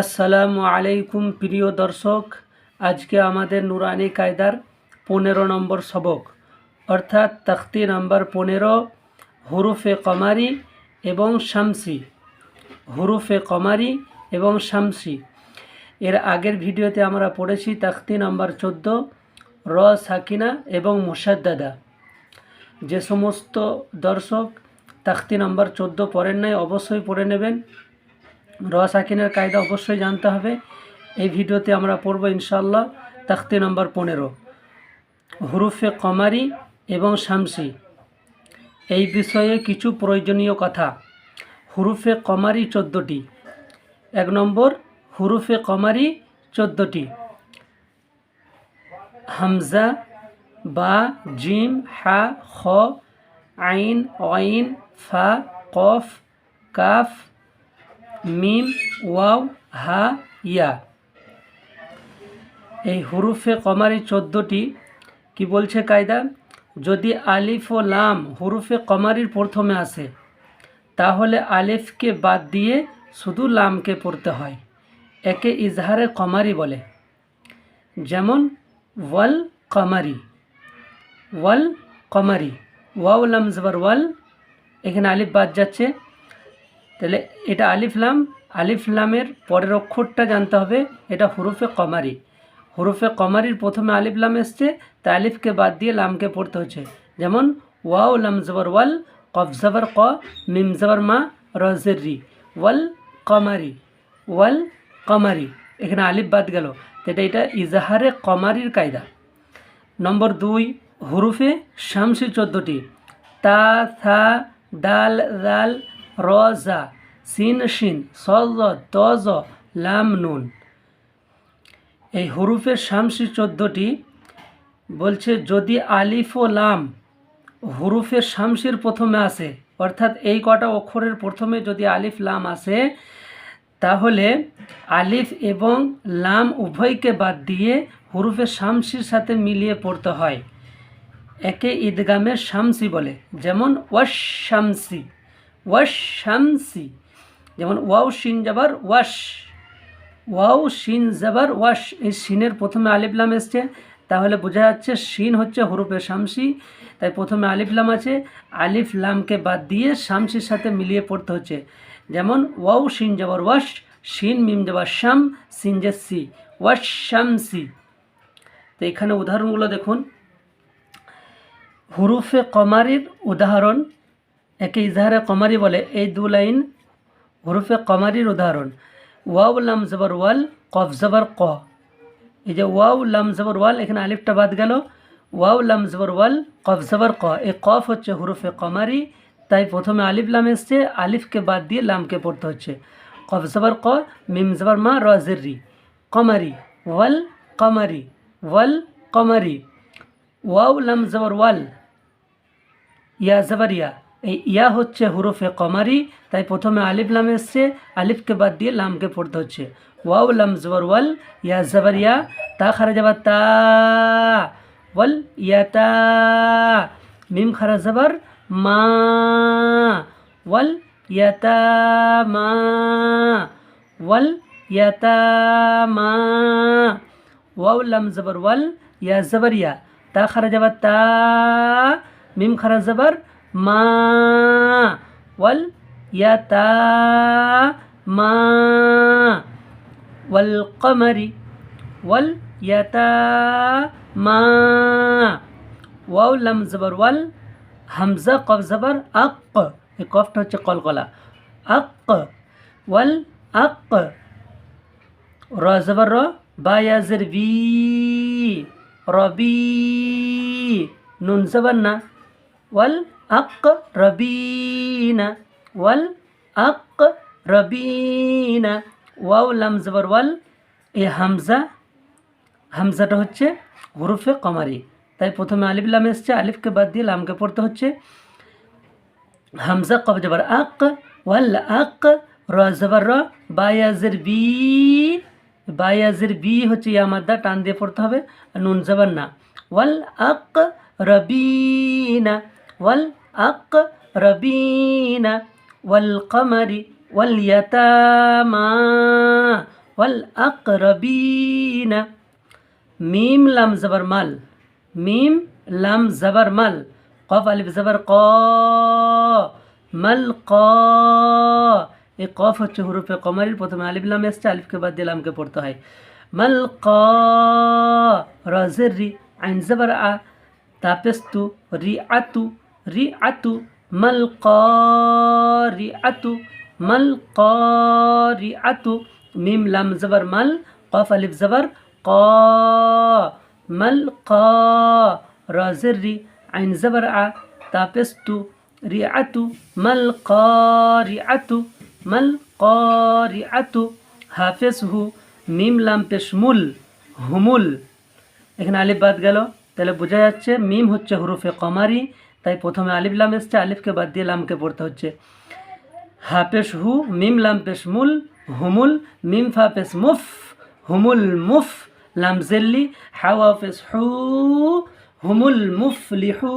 আসসালামু আলাইকুম প্রিয় দর্শক, আজকে আমাদের নুরানি কায়দার পনেরো নম্বর সবক, অর্থাৎ তখতি নম্বর পনেরো, হুরুফে কমারি এবং শামসি। হুরুফে কমারি এবং শামসি। এর আগের ভিডিওতে আমরা পড়েছি তখতি নম্বর চোদ্দ, র সাকিনা এবং মুসাদ্দাদা যে সমস্ত দর্শক তাখতি নম্বর চোদ্দ পড়েন নাই, অবশ্যই পড়ে নেবেন। র আকিনের কায়দা অবশ্যই জানতে হবে। এই ভিডিওতে আমরা পড়ব ইনশাল্লাহ তাখতি নম্বর পনেরো, হুরুফে কমারি এবং শামসি। এই বিষয়ে কিছু প্রয়োজনীয় কথা। হুরুফে কমারি চোদ্দোটি। এক নম্বর, হুরুফে কমারি চোদ্দোটি। হামজা, বা, জিম, হা, খ, আইন, অইন, ফা, কফ, কাফ মিম, ওয়াও, হা, ইয়া। এই হুরুফে কমারি চোদ্দোটি, কি বলছে কায়দা? যদি আলিফ ও লাম হুরুফে কমারির প্রথমে আসে, তাহলে আলিফকে বাদ দিয়ে শুধু লামকে পড়তে হয়। একে ইজহারে কমারি বলে। যেমন, ওয়াল কমারি ওয়াল কমারি, ওয়াও লাম জবর ওয়াল, এখানে আলিফ বাদ যাচ্ছে। তাহলে এটা আলিফলাম আলিফলামের পরের অক্ষরটা জানতে হবে, এটা হুরুফে কমারি। হুরুফে কমারির প্রথমে আলিফ লাম এসছে, তা আলিফকে বাদ দিয়ে লামকে পড়তে হচ্ছে। যেমন, ওয়াও লাম জবর ওয়াল, কফ জবর ক, মিম জবর মা রজের রি। ওয়াল কমারি ওয়াল কমারি, এখানে আলিফ বাদ গেল। এটা এটা ইজাহারে কমারির কায়দা। নম্বর দুই, হুরুফে শামসি চোদ্দোটি। তা, থা ডাল দাল রজা সিন শিন সজ তজ লাম নুন এই হুরুফের শামসি চোদ্দোটি বলছে, যদি আলিফ ও লাম হুরুফের শামসির প্রথমে আসে, অর্থাৎ এই কটা অক্ষরের প্রথমে যদি আলিফ, লাম আসে, তাহলে আলিফ এবং লাম উভয়কে বাদ দিয়ে হুরুফের শামসির সাথে মিলিয়ে পড়তে হয়। একে ঈদগামের শামসি বলে, যেমন ওয়াশ শামসি ওয়াশ যেমন ওয়াও শিন যাবার ওয়াশ, ওয়াও শিন জাবার ওয়াশ, এই শিনের প্রথমে আলিফলাম এসছে। তাহলে বোঝা যাচ্ছে শিন হচ্ছে হরুপে শামসি, তাই প্রথমে আলিফলাম আছে, আলিফ লামকে বাদ দিয়ে শামসির সাথে মিলিয়ে পড়তে হচ্ছে। যেমন ওয়াও শিন যাবার ওয়াশ, শিন মিম যাবার শাম সিন যে সি ওয়াশ শামসি তো এখানে উদাহরণগুলো দেখুন। হুরুফে কমারির উদাহরণ একে ইজহারে কমারি বলে। এই দু লাইন হুরুফে কমারির উদাহরণ। ওয়াও লাম, জবর, ওয়াল, কফ, জবর, ক। এই যে ওয়াও লাম, জবর, ওয়াল, এখানে আলিফটা বাদ গেল। ওয়াও লাম, জবর, ওয়াল, কফ, জবর, ক। এই কফ হচ্ছে হুরুফে কমারি, তাই প্রথমে আলিফ, লাম এসছে। আলিফকে বাদ দিয়ে লামকে পড়তে হচ্ছে। কফ, জবর, ক, মিম, জবর, মা, রি কমারি, ওয়াল কমারি ওয়াল, কমারি। ওয়াও লাম, জবর, ওয়াল, ইয়া, জবর, ইয়া। এই ইয়া হচ্ছে হুরুফে কমারি, তাই প্রথমে আলিফ লাম এসছে, আলিফকে বাদ দিয়ে লামকে পড়তে হচ্ছে। ওয়াও লাম জবর ওয়াল, ইয়া জবর ইয়া, তা খারা যাবার তা, ওয়াল ইয়া তা, মিম খারা জবর মা, ওয়াল ইয়া তা, মা, ওয়াল ইয়া তা, মা, ওয়াও লাম জবর ওয়াল, ইয়া জবর ইয়া, তা খারা যাবার তা, মিম খারা জবর মা ওয়াল ইয়াতা মা ওয়াল কমারি ওয়াল ইয়াতা মা ওয়াও লাম জবর ওয়াল হামজা কফ জবর আক। এই কফটা হচ্ছে কলকলা। আক ওয়াল আক। র জবর র, বা ইয়াজের বি রবি নুন জবর না। ওয়াল আক রবিনা ওয়াও লাম জবর ওয়াল এ হামজা, হামজাটা হচ্ছে হুরুফে কমারি। তাই প্রথমে আলিফ, লাম এসছে, আলিফকে বাদ দিয়ে লামকে পড়তে হচ্ছে। হামজা কব জবর আক, ওয়াল, আক, র, জবর, র, বায়াজের বি। বায়াজের বি হচ্ছে ইয়া, মাদ্দা, টান দিয়ে পড়তে হবে। নুন, জবর, না। ওয়াল, আক, রবিনা। ওয়াল আক রবিনা ওয়াল কমারি ওয়াল ইয়াতামা والأقربين মিম লাম জবর মাল মিম লাম জবর মাল কফ আলিফ জবর ক মাল ক এই কফ হচ্ছে হুরুফে কমারির প্রথমে আলিফ লাম এসছে আলিফকে বাদ দিয়ে লামকে পড়তে হয় মাল ক রজের রি আইন জবর আ তাপেস্তু রি আতু রি আতু মাল ক রি আতু মাল ক রি আতু, মিম লাম জবর মাল, কফ আলিফ জবর ক মাল ক রজের রি আইন জবর আ, তাপেস্তু রি আতু মাল ক রি মাল ক রি আতু হাফেজ হু মিম লাম পেশমুল, হুমুল। এখানে আলিফ বাদ গেল, তাহলে বোঝা যাচ্ছে মিম হচ্ছে হুরুফে কমারি তাই প্রথমে আলিফ লাম এসছে, আলিফকে বাদ দিয়ে লামকে পড়তে হচ্ছে। হাফেশ হু, মিম লাম পেশ মুল, হুমুল, মিম ফা পেশ মুফ, হুমুল মুফ, লাম জেল্লি, হাওয়া পেশ হু, হুমুল মুফ লিহু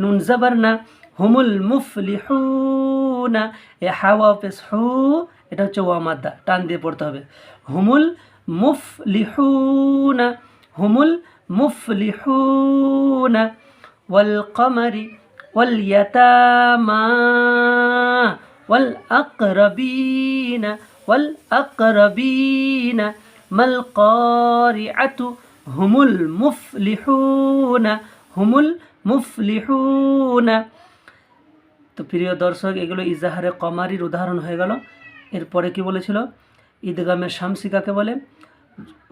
নুন জবর না, হুমুল মুফ লিহু না, এ হাওয়া পেশ হু, এটা হচ্ছে ওয়া মাদ্দা, টান দিয়ে পড়তে হবে। হুমুল মুফ লিহু না, হুমুল মুফ লিহু না والقمر واليتامى والأقربين والأقربين ما القارعة هم المفلحون هم المفلحون তো প্রিয় দর্শক এগুলো ইজাহারে কমারির উদাহরণ হয়ে গেল এরপরে কি বলেছিল ঈদগামের শামসি কাকে বলে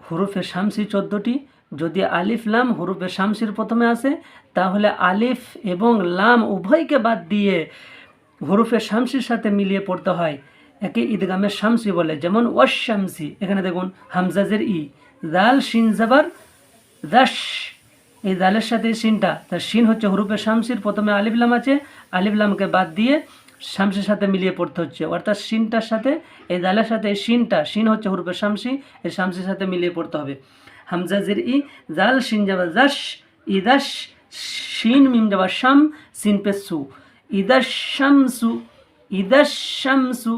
হুরুফে শামসি চোদ্দোটি যদি আলিফ, লাম হুরুফে শামসির প্রথমে আসে, তাহলে আলিফ এবং লাম উভয়কে বাদ দিয়ে হুরুফে শামসির সাথে মিলিয়ে পড়তে হয়। একে ঈদগামের শামসি বলে, যেমন ওয়াশ শামসি। এখানে দেখুন হামজাজের ই, দাল, শিন, জাবার দাস এই দালের সাথে শিনটা, তার শিন হচ্ছে হুরুফে শামসির, প্রথমে আলিফ, লাম আছে। আলিফ, লামকে বাদ দিয়ে শামসির সাথে মিলিয়ে পড়তে হচ্ছে। অর্থাৎ শিনটার সাথে, এই দালের সাথে এই শিনটা, শিন হচ্ছে হুরুফে শামসি, এই শামসির সাথে মিলিয়ে পড়তে হবে। হামজাজের ই, জাল, শিন যাবা জাস ইদাস শিন, মিম যাবা শাম, সিন পে সু। ইদাস শামসু ইদাস শামসু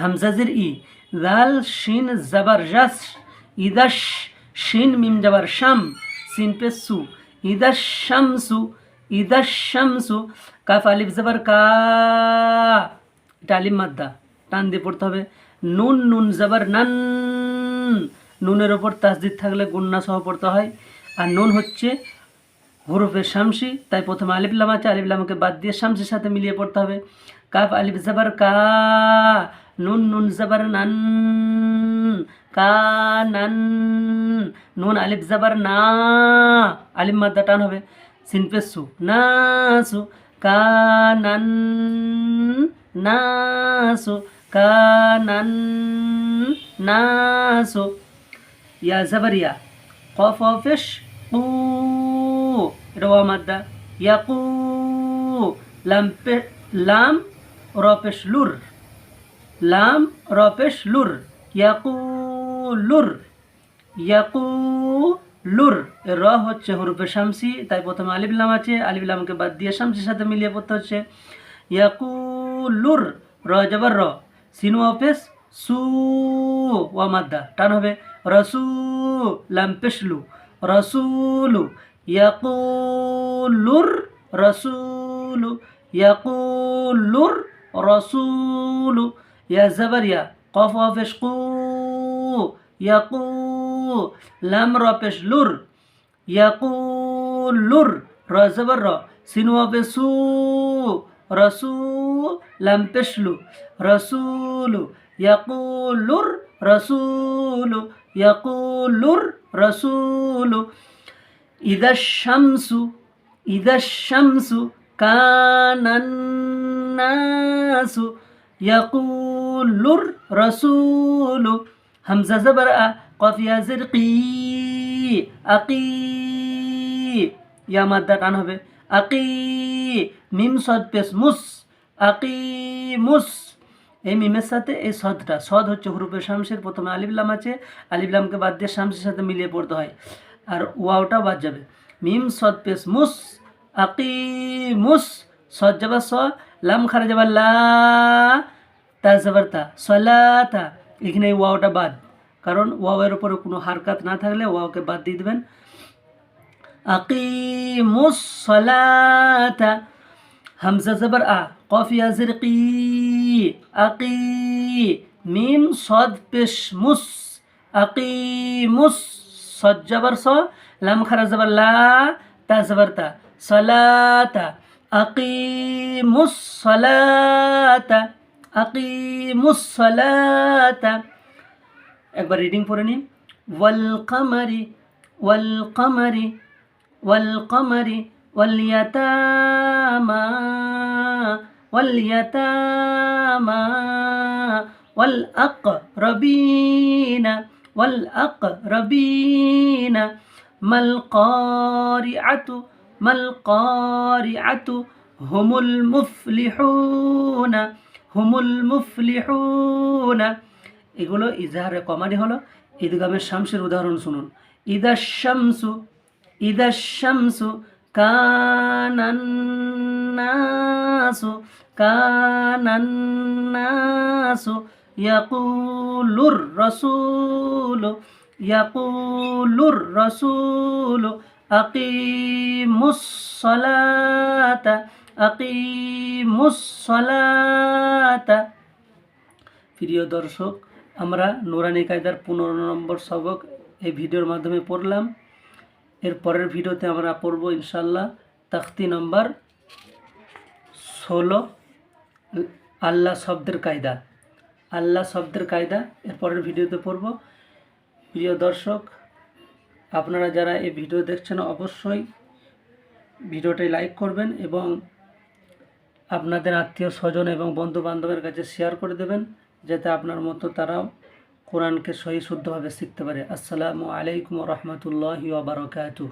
হামজাজের ই, জাল, শিন জাবার জাস ইদাস শিন, মিম যাবার শাম, সিন পে সু। ইদাস শামসু ইদাস শামসু কাফ, আলিফ, জাবার কা। এটা মাদ্দা। টান দিয়ে পড়তে হবে। নুন নুন, জাবার নান। নুনের ওপর তাসদিদ থাকলে গুন্না সহ পড়তে হয়। আর নুন হচ্ছে হরফের শামসি, তাই প্রথমে আলিফলাম আছে আলিফলামকে বাদ দিয়ে শামসির সাথে মিলিয়ে পড়তে হবে। কাফ, আলিফ, জাবার, কা, নুন নুন, জাবার, নান, কা, নান, নুন, আলিফ, জাবার, না, আলিফ মাদ্দা টান হবে। সিনপেসু নাসু কা, নান নাসু কা, নান নাসু ইয়া জাবারিয়া। কফ অফেশ কু। রওয়া মাদ্দা। ইয়াকু লাম পে লাম রপেশ লুর। লাম রপেশ লুর। ইয়াকু লুর। ইয়াকু লুর। র হচ্ছে হুরুফে শামসি। তাই প্রথমে আলিফ লাম আছে। আলিফ লামকে বাদ দিয়ে শামসির সাথে মিলিয়ে পড়তে হচ্ছে। ইয়াকু লুর। র জবর র। সিনু অফেস সু। ওয়া মাদ্দা। টান হবে। রসু লাম্পেশলু রসুলু ইয়াকুলুর রসুলু ইয়াকুলুর রসুলু ইয়া কফ অফেশ কু ইয়াকু লাম রপেশ লুর ইয়াকুলুর র জবর র সিনু অফেশ সু রসু লাম্পেশলু রসুলু ইয়াকুলুর রসুলু ইয়াকুলুর রসুলু ইদা শামসু ইদা শামসু কানান্নাসু, ইয়াকুলুর রসুলু, হামজা জবর আ কফিয়া জিরকি, আকি ইয়া মাদ্দা টান হবে, আকি, মিম সদ পেশ মুস, আকি মুস। এই মিমের সাথে এই সদটা, সদ হচ্ছে হুরুপে শামসের প্রথমে আলিবলাম আছে আলিবলামকে বাদ দিয়ে শামসের সাথে মিলিয়ে পড়তে হয়, আর ওয়াওটাও বাদ যাবে। মিম, সদ, পেশ, মুস আকি মুস সদ যাবার স, লাম খারা যাবা লা তা যাবার তা সলা তা এখানে এই ওয়াওটা বাদ, কারণ ওয়াওয়ের উপরে কোনো হারকাত না থাকলে ওয়াওকে বাদ দিয়ে দেবেন। আকিমুস সালাতা, হামজা জবর আ, কফ ইয়াজির কি আকি, মিম সদ পেশ মুস আকিমুস সদ জবর স, লাম খারা জবর লা, তা জবর তা, সালাতা আকিমুস সালাতা আকিমুস সালাতা। একবার রিডিং পড়ে নিন। ওয়াল কামারি ওয়াল কামারি ওয়াল কামারি, ওয়াল ইয়াতামা। আকরবিনা ওয়াল আকরবিনা মাল কারিআতু মাল কারিআতু হুমুল মুফলিহুনা হুমুল মুফলিহুনা এগুলো ইজাহারে কমারি হলো ঈদগামের শামসের উদাহরণ শুনুন। ইদা শামসু ইদা শামসু কানান্নাসু কানান্নাসু, ইয়াকুলুর রসুল ইয়াকুলুর রসুল আকিমুস সালাতা আকিমুস সালাতা প্রিয় দর্শক, আমরা নুরানি কায়দার পনেরো নম্বর সবক এই ভিডিওর মাধ্যমে পড়লাম। এর পরের ভিডিওতে আমরা পড়ব ইনশাল্লাহ তাখতি নম্বর ষোলো, আল্লাহ শব্দের কায়দা। আল্লাহ শব্দের কায়দা, এর পরের ভিডিওতে পড়ব। প্রিয় দর্শক, আপনারা যারা এই ভিডিও দেখছেন, অবশ্যই ভিডিওটি লাইক করবেন এবং আপনাদের আত্মীয় স্বজন এবং বন্ধু বান্ধবের কাছে শেয়ার করে দেবেন, যাতে আপনার মতো তারাও কোরআনকে সহি শুদ্ধভাবে শিখতে পারে। আসসালামু আলাইকুম রহমতুল্লাহ ওবরাকাতুহ